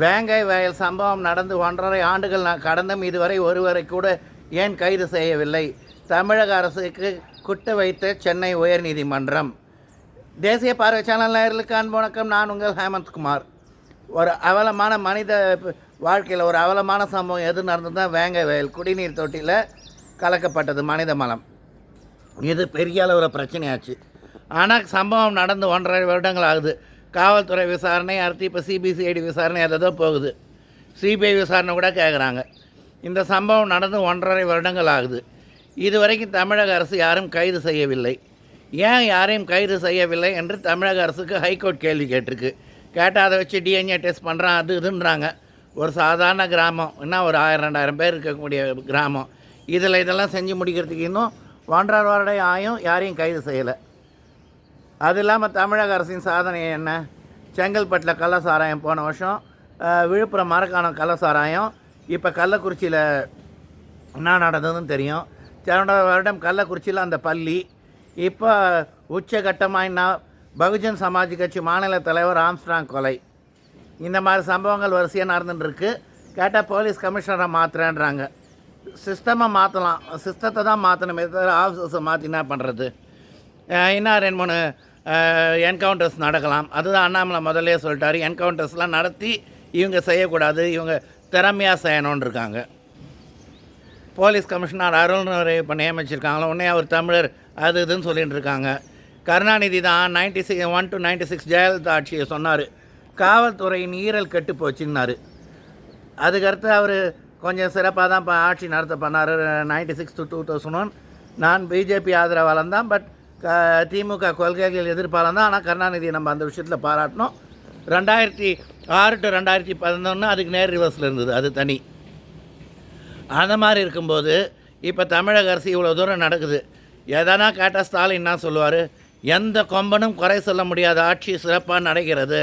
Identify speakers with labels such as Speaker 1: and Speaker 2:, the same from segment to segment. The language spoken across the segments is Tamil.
Speaker 1: வேங்கை வயல் சம்பவம் நடந்து ஒன்றரை ஆண்டுகள் நான் கடந்தும் இதுவரை ஒருவரை கூட ஏன் கைது செய்யவில்லை? தமிழக அரசுக்கு குட்ட வைத்த சென்னை உயர்நீதிமன்றம். தேசிய பார்வை சேனல் நேயர்களுக்கு அன்பு வணக்கம். நான் உங்கள் ஹேமந்த்குமார் ஒரு அவலமான மனித வாழ்க்கையில் ஒரு அவலமான சம்பவம் எது நடந்ததுன்னா வேங்கை வயல் குடிநீர் தொட்டியில் கலக்கப்பட்டது மனித மலம். இது பெரிய அளவில் பிரச்சனையாச்சு. ஆனால் சம்பவம் நடந்து ஒன்றரை வருடங்கள் ஆகுது. காவல்துறை விசாரணை அடுத்து இப்போ சிபிசிஐடி விசாரணை அதோ போகுது. சிபிஐ விசாரணை கூட கேட்குறாங்க இந்த சம்பவம் நடந்து ஒன்றரை வருடங்கள் ஆகுது. இதுவரைக்கும் தமிழக அரசு யாரும் கைது செய்யவில்லை. ஏன் யாரையும் கைது செய்யவில்லை என்று தமிழக அரசுக்கு ஹைகோர்ட் கேள்வி கேட்டிருக்கு. கேட்டால் அதை வச்சு டிஎன்ஏ டெஸ்ட் பண்ணுறான் அது இதுன்றாங்க. ஒரு சாதாரண கிராமம் என்ன ஒரு ஆயிரம் ரெண்டாயிரம் பேர் இருக்கக்கூடிய கிராமம். இதில் இதெல்லாம் செஞ்சு முடிக்கிறதுக்கு இன்னும் ஒன்றரை வருடம் ஆயும் யாரையும் கைது செய்யலை. அது இல்லாமல் தமிழக அரசின் சாதனை என்ன? செங்கல்பட்டில் கள்ள சாராயம் போன வருஷம் விழுப்புரம் மரக்காணம் கள்ள சாராயம். இப்போ கள்ளக்குறிச்சியில் என்ன நடந்ததுன்னு தெரியும். சென்ற வருடம் கள்ளக்குறிச்சியில் அந்த பள்ளி. இப்போ உச்சகட்டமாக என்ன? பகுஜன் சமாஜ் கட்சி மாநில தலைவர் ஆம்ஸ்ட்ராங் கொலை. இந்த மாதிரி சம்பவங்கள் வரிசையாக நடந்துட்டுருக்கு கேட்டால் போலீஸ் கமிஷனரை மாற்றுறேன்றாங்க சிஸ்டமை மாற்றலாம் சிஸ்டத்தை தான் மாற்றணுமே தவிர ஆஃபீஸர்ஸை மாற்றி என்ன பண்ணுறது இன்னும் ரெண்டு மூணு என்கவுண்டர்ஸ் நடக்கலாம். அதுதான் அண்ணாமலை முதல்ல சொல்லிட்டாரு. என்கவுண்டர்ஸ்லாம் நடத்தி இவங்க செய்யக்கூடாது. இவங்க திறமையாக செய்யணும்னு இருக்காங்க. போலீஸ் கமிஷனர் அருள்னரை இப்போ நியமிச்சிருக்காங்களோ? உடனே அவர் தமிழர் அது இதுன்னு சொல்லிட்டு இருக்காங்க. கருணாநிதி தான் ninety six one to ninety six Jayalalithaa ஆட்சியை சொன்னார். காவல்துறையின் ஈரல் கெட்டு போச்சுன்னாரு. அதுக்கடுத்து அவர் கொஞ்சம் சிறப்பாக தான் இப்போ ஆட்சி நடத்த பண்ணார். Ninety six to two thousand one நான் பிஜேபி ஆதரவாளன் தான் பட் க திமுக கொள்கைகள் எதிர்ப்பாளன் தான். ஆனால் கருணாநிதியை நம்ம அந்த விஷயத்தில் பாராட்டணும். ரெண்டாயிரத்தி ஆறு டு ரெண்டாயிரத்தி பதினொன்று அதுக்கு நேர் ரிவர்ஸில் இருந்தது அது தனி. அந்த மாதிரி இருக்கும்போது இப்போ தமிழக அரசு இவ்வளோ தூரம் நடக்குது. எதனா கேட்டால் ஸ்டாலின் என்ன சொல்லுவார் எந்த கொம்பனும் குறை சொல்ல முடியாத ஆட்சி சிறப்பாக நடக்கிறது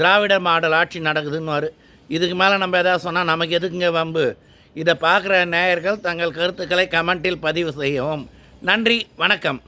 Speaker 1: திராவிட மாடல் ஆட்சி நடக்குதுன்னுவார். இதுக்கு மேலே நம்ம எதாவது சொன்னால் நமக்கு எதுக்குங்க வம்பு? இதை பார்க்குற நேயர்கள் தங்கள் கருத்துக்களை கமெண்ட்டில் பதிவு செய்யவும். நன்றி வணக்கம்.